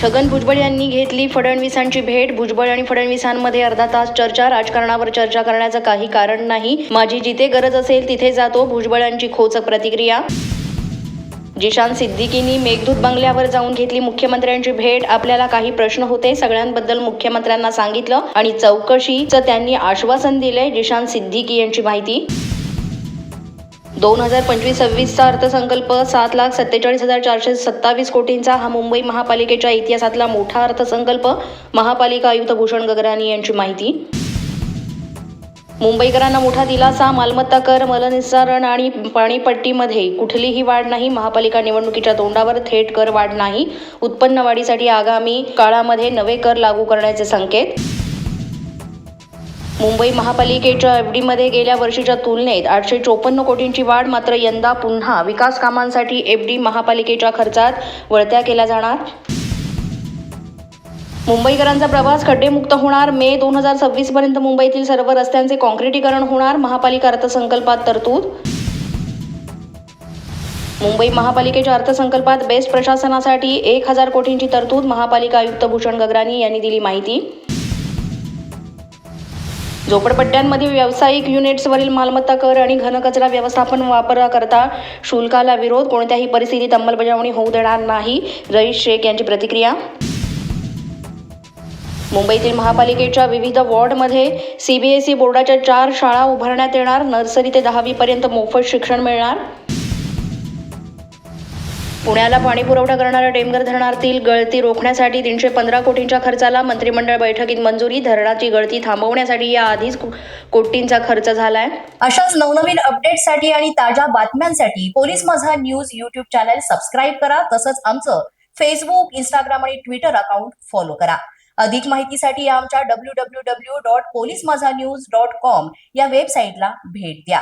छगन भुजबळ यांनी घेतली फडणवीसांची भेट. भुजबळ आणि फडणवीसांमध्ये अर्धा तास चर्चा राजकारणावर चर्चा करण्याचं काही कारण नाही. माझी जिथे गरज असेल तिथे जातो. भुजबळांची खोचक प्रतिक्रिया. जिशान सिद्दीकीनी मेघदूत बंगल्यावर जाऊन घेतली मुख्यमंत्र्यांची भेट. आपल्याला काही प्रश्न होते सगळ्यांबद्दल मुख्यमंत्र्यांना सांगितलं आणि चौकशीचं त्यांनी आश्वासन दिलंय जिशान सिद्दीकी यांची माहिती. दोन हजार पंचवीस सव्वीसचा अर्थसंकल्प सात लाख सत्तेचाळीस हजार चारशे सत्तावीस कोटींचा हा मुंबई महापालिकेच्या इतिहासातला मोठा अर्थसंकल्प. महापालिका आयुक्त भूषण गगरानी यांची माहिती. मुंबईकरांना मोठा दिलासा मालमत्ता कर मलनिस्सारण आणि पाणीपट्टीमध्ये कुठलीही वाढ नाही महापालिका निवडणुकीच्या तोंडावर थेट कर वाढ नाही. उत्पन्न वाढीसाठी आगामी काळामध्ये नवे कर लागू करण्याचे संकेत. मुंबई महापालिकेच्या एफ डीमध्ये गेल्या वर्षीच्या तुलनेत आठशे चोपन्न कोटींची वाढ मात्र यंदा पुन्हा विकास कामांसाठी एफ डी महापालिकेच्या खर्चात वळत्या केल्या जाणार. मुंबईकरांचा प्रवास खड्डेमुक्त होणार. मे दोन हजार सव्वीसपर्यंत मुंबईतील सर्व रस्त्यांचे काँक्रिटीकरण होणार. महापालिका अर्थसंकल्पात तरतूद. मुंबई महापालिकेच्या अर्थसंकल्पात बेस्ट प्रशासनासाठी एक हजार कोटींची तरतूद. महापालिका आयुक्त भूषण गगराणी यांनी दिली माहिती. झोपडपट्ट्यांमध्ये व्यावसायिक युनिट्सवरील मालमत्ता कर आणि घनकचरा व्यवस्थापन वापराकरता शुल्काला विरोध. कोणत्याही परिस्थितीत अंमलबजावणी होऊ देणार नाही. रईस शेख यांची प्रतिक्रिया? मुंबईतील महापालिकेच्या विविध वॉर्डमध्ये सीबीएसई बोर्डाच्या चार शाळा उभारण्यात येणार. नर्सरी ते दहावीपर्यंत मोफत शिक्षण मिळणार. पुण्याला पाणी पुरवठा करणाऱ्या डेमगर धरणातील गळती रोखण्यासाठी तीनशे पंधरा कोटींच्या खर्चाला मंत्रिमंडळ बैठकीत मंजुरी धरणाची गळती थांबवण्यासाठी या आधीच कोटींचा खर्च झालाय. अशाच नवनवीन अपडेटसाठी आणि ताज्या बातम्यांसाठी police Majha news YouTube channel subscribe करा तसंच आमचं फेसबुक इंस्टाग्राम आणि ट्विटर अकाउंट फॉलो करा. अधिक माहितीसाठी आमच्या W W W dot police Majha news dot com या वेबसाईटला भेट द्या.